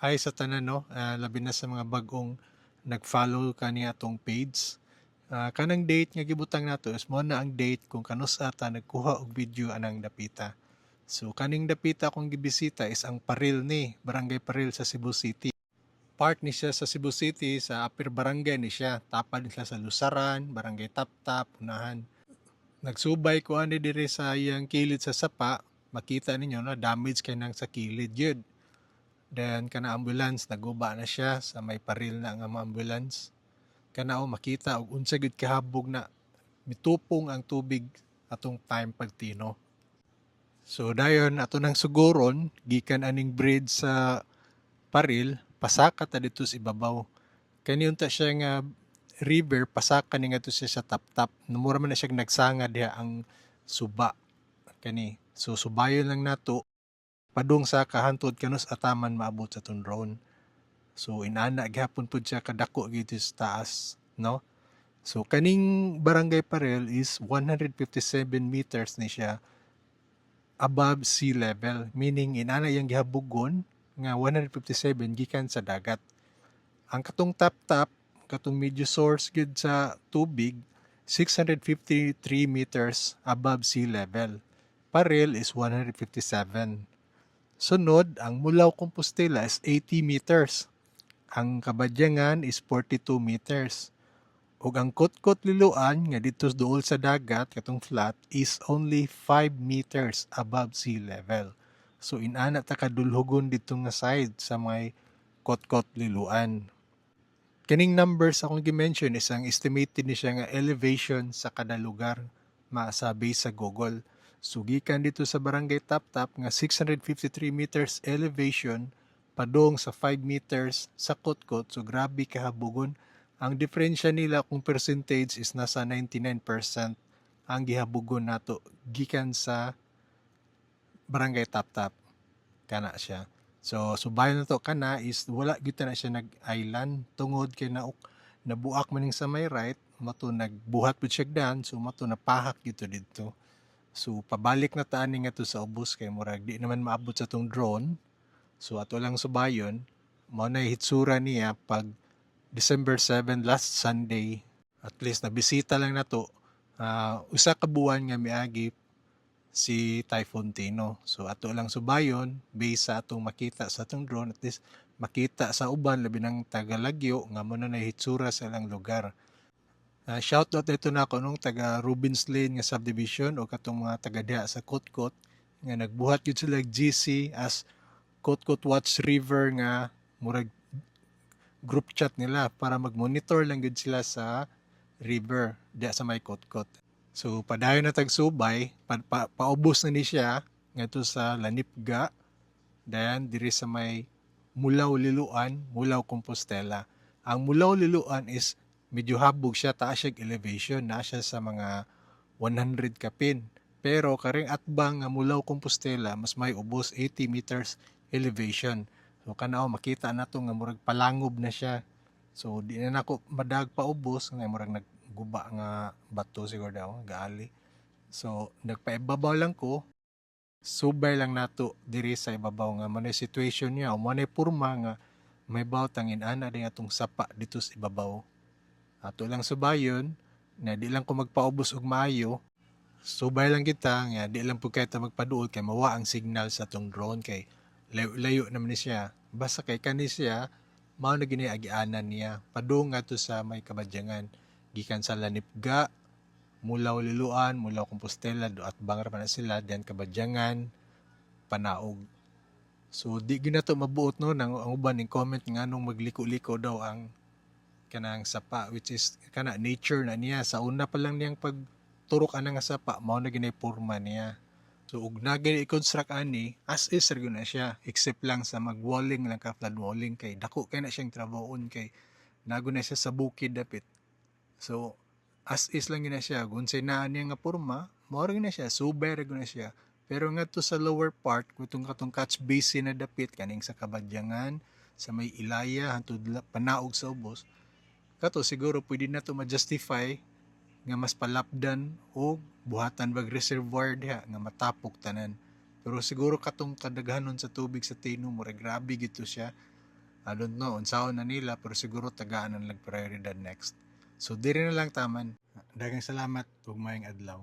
Hi sa tanan no, ah, labi na sa mga bagong nag-follow kani atong page. Ah, kanang date nga gibutang nato is mo na ang date kung kanus ata nagkuha og video anang dapita. So kaning dapita akong gibisita is ang Paril ni, Barangay Paril sa Cebu City. Part ni siya sa Cebu City sa Upper Barangay ni siya. Tapad siya sa Lusaran, Barangay Taptap, Unahan. Nagsubay ko ani diri sa iyang kilid sa sapa, makita ninyo na damage kay nang sa kilid yun. Then kana ambulance naguba na siya sa may paril na nga ambulance. Kana o makita og unsa gid kahabog na mitupong ang tubig atong time pagtino. So dayon ato nang suguron gikan aning bridge sa paril pasaka ta dito sa ibabaw. Kani unta siya nga river pasaka ni nga to siya sa tap-tap. Namura man na siya nagsanga diha ang suba kani. So subayon lang nato padung sa kahantod kanus ataman maabot sa tong drone. So inana gyapon pud siya kadako gito sa taas, no? So kaning barangay Parel is 157 meters ni siya above sea level, meaning inana yang gihabugon nga 157 gikan sa dagat. Ang katong tap-tap, katong medyo source gid sa tubig 653 meters above sea level. Parel is 157. Sunod, ang Mulaw Compostela is 80 meters. Ang Kabadyangan is 42 meters. Ug ang Kotkot Liloan nga dito dool sa dagat katong flat is only 5 meters above sea level. So inana ta kadulhogon dito nga side sa may Kotkot Liloan. Kining numbers akong gi-mention is ang estimated ni siya nga elevation sa kada lugar maasa base sa Google. Sugikan dito sa Barangay Taptap nga 653 meters elevation padong sa 5 meters sa Kotkot. So grabe kahabugon. Ang diferensya nila kung percentage is nasa 99% ang gihabugon nato gikan sa Barangay Taptap. Kana siya. So subayon na to kana is wala gyud na siya nag-island tungod kay na nabuak man ning sa may right mato nagbuhat pud siya dan so mato napahak dito dito. So pabalik na taan nga to sa ubos kay murag di naman maabot sa tong drone. So ato lang subayon mao na hitsura niya pag December 7 last Sunday at least nabisita lang na to ah, usa ka buwan nga miagi si Typhoon Tino. So ato lang subayon based sa atong makita sa atong drone at least makita sa uban labi ng tagalagyo nga mo na hitsura sa ilang lugar. Uh, shoutout na ito na ako nung taga Rubens Lane nga subdivision o katong mga taga diha sa Kotkot nga nagbuhat yun sila GC as Kotkot Watch River nga murag group chat nila para mag-monitor lang gud sila sa river diha sa may Kotkot. So padayon na tagsubay, pa, pa, paubos na ni siya ngadto sa Lanipga dayan diri sa may Mulaw Liluan, Mulaw Compostela. Ang Mulaw Liluan is medyo habog siya, taas siya elevation, na siya sa mga 100 kapin. Pero karing atbang nga Mulaw Compostela, mas may ubos 80 meters elevation. So kanao makita na to nga murag palangob na siya. So di na nako madag pa ubos nga murag nagguba nga bato siguro daw gaali. So nagpaibabaw lang ko. Subay lang nato diri sa ibabaw nga manay situation niya o manay purma nga may bawtang inana din atong sapa dito sa ibabaw. Ato lang subayon na di lang ko magpaubos og maayo. Subay lang kita nga di lang pud kay ta magpaduol kay mawa ang signal sa tong drone kay layo, naman ni siya. Basta kay kani siya mao na gini agianan niya padung nga to sa may kabadyangan gikan sa Lanipga Mulaw Liluan, Mulaw Compostela, do at bangar pa na sila, diyan kabadyangan, panaog. So di gyud to mabuot no nang ang uban ning comment nga nung magliko-liko daw ang kanang sapa which is kana nature na niya. Sa una pa lang niyang pagturok ana nga sapa mao na ginay porma niya. So ug na i-construct ani as is ra na siya. Except lang sa mag-walling lang ka flood walling kay dako kay na siyang trabahoon kay nago na siya sa bukid dapit. So as is lang gina siya. Kung say naa niya nga porma mao ra na siya. Subay na siya. Pero nga to sa lower part kutong katong catch basin na dapit kaning sa kabadyangan sa may ilaya hantud panaog sa ubos kato siguro pwede na to ma-justify nga mas palapdan o buhatan bag reservoir diha nga matapok tanan pero siguro katong kadaghanon sa tubig sa Tino mura grabe gito siya I don't know unsaon na nila pero siguro tagaan ang lag prioridad next. So diri na lang taman. Daghang salamat ug maayong adlaw.